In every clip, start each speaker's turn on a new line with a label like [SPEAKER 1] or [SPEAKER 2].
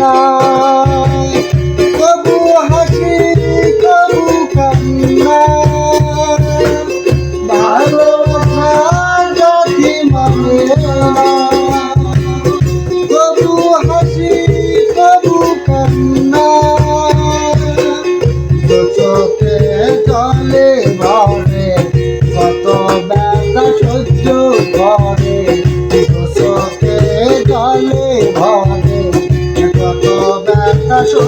[SPEAKER 1] Allah.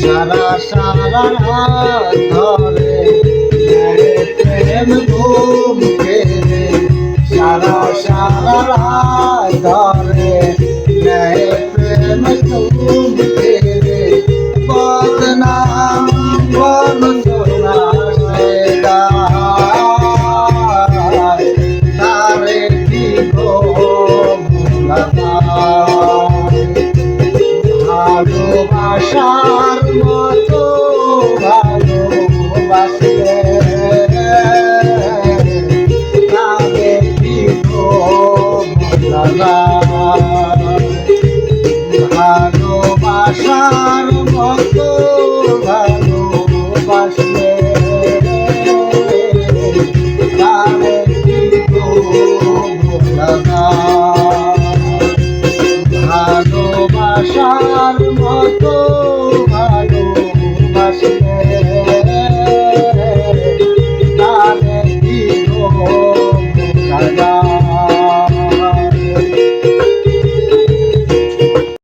[SPEAKER 1] সারা সারা ধরে প্রেম ঘুম খেলে সারা সারা ধরে প্রেম ঘুম